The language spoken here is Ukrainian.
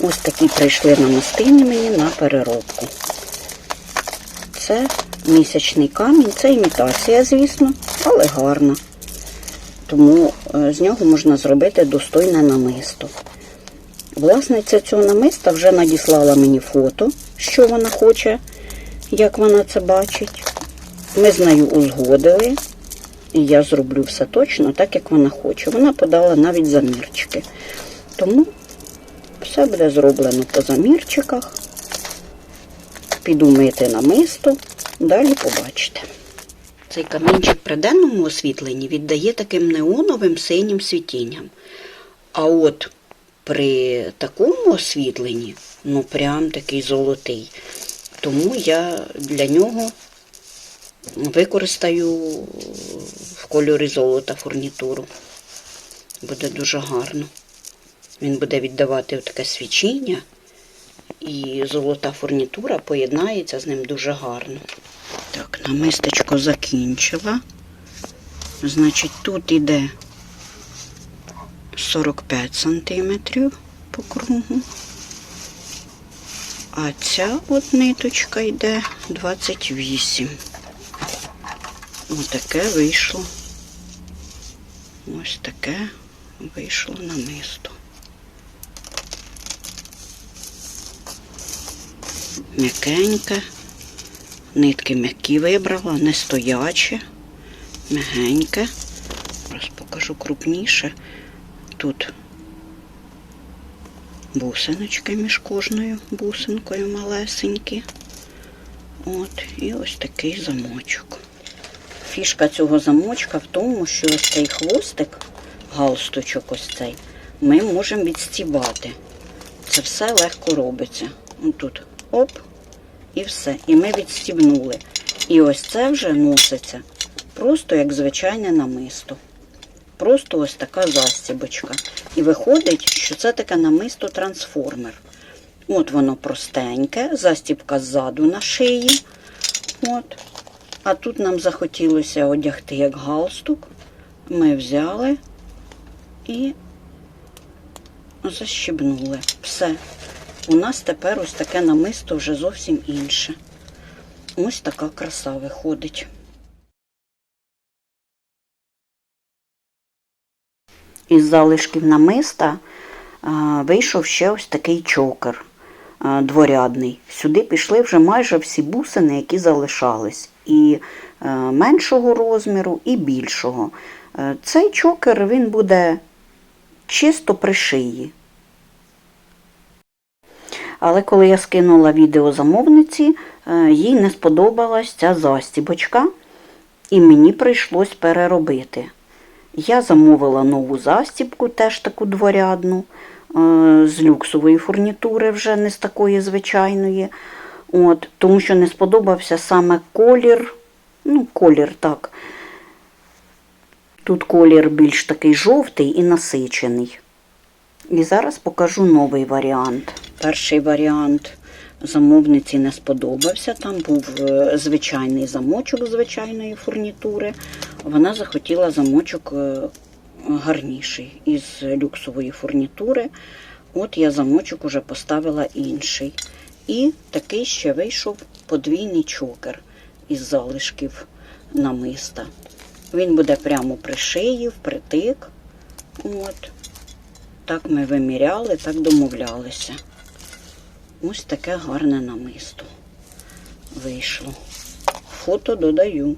Ось такі прийшли намистини мені на переробку. Це місячний камінь, це імітація, звісно, але гарна. Тому е, з нього можна зробити достойне намисто. Власниця цього намиста вже надіслала мені фото, що вона хоче, як вона це бачить. Ми з нею узгодили, і я зроблю все точно так, як вона хоче. Вона подала навіть замірчики. Тому все буде зроблено по замірчиках. Піду мити намисто, далі побачите. Цей камінчик при денному освітленні віддає таким неоновим синім світінням. А от при такому освітленні, ну прям такий золотий. Тому я для нього використаю в кольорі золота фурнітуру. Буде дуже гарно. Він буде віддавати таке свічіння, і золота фурнітура поєднається з ним дуже гарно. Так, намистечко закінчила. Значить, тут іде 45 сантиметрів по кругу. А ця от ниточка йде 28. Отаке вийшло. Ось таке вийшло намисто. М'якеньке. Нитки м'які вибрала, не стояче, м'ягеньке. Зараз покажу крупніше. Тут бусиночки між кожною бусинкою малесенькі. От, і ось такий замочок. Фішка цього замочка в тому, що ось цей хвостик, галстучок ось цей, ми можемо відстібати. Це все легко робиться. Тут оп, і все. І ми відстібнули. І ось це вже носиться просто як звичайне намисто. Просто ось така застібочка. І виходить, що це таке намисто трансформер. От воно простеньке, застібка ззаду на шиї. От. А тут нам захотілося одягти як галстук. Ми взяли і защібнули. Все. У нас тепер ось таке намисто вже зовсім інше. Ось така краса виходить. Із залишків намиста вийшов ще ось такий чокер дворядний. Сюди пішли вже майже всі бусини, які залишались. І е, меншого розміру, і більшого. Е, Цей чокер він буде чисто при шиї. Але коли я скинула відео замовниці, е, їй не сподобалась ця застібочка, і мені прийшлось переробити. Я замовила нову застібку, теж таку дворядну, е, з люксової фурнітури, вже не з такої звичайної. От, тому що не сподобався саме колір. Ну, колір так. Тут колір більш такий жовтий і насичений. І зараз покажу новий варіант. Перший варіант замовниці не сподобався. Там був е, звичайний замочок звичайної фурнітури. Вона захотіла замочок е, гарніший із люксової фурнітури. От я замочок уже поставила інший. І такий ще вийшов подвійний чокер із залишків намиста. Він буде прямо при шиї, впритик. От. Так ми виміряли, так домовлялися. Ось таке гарне намисто вийшло. Фото додаю.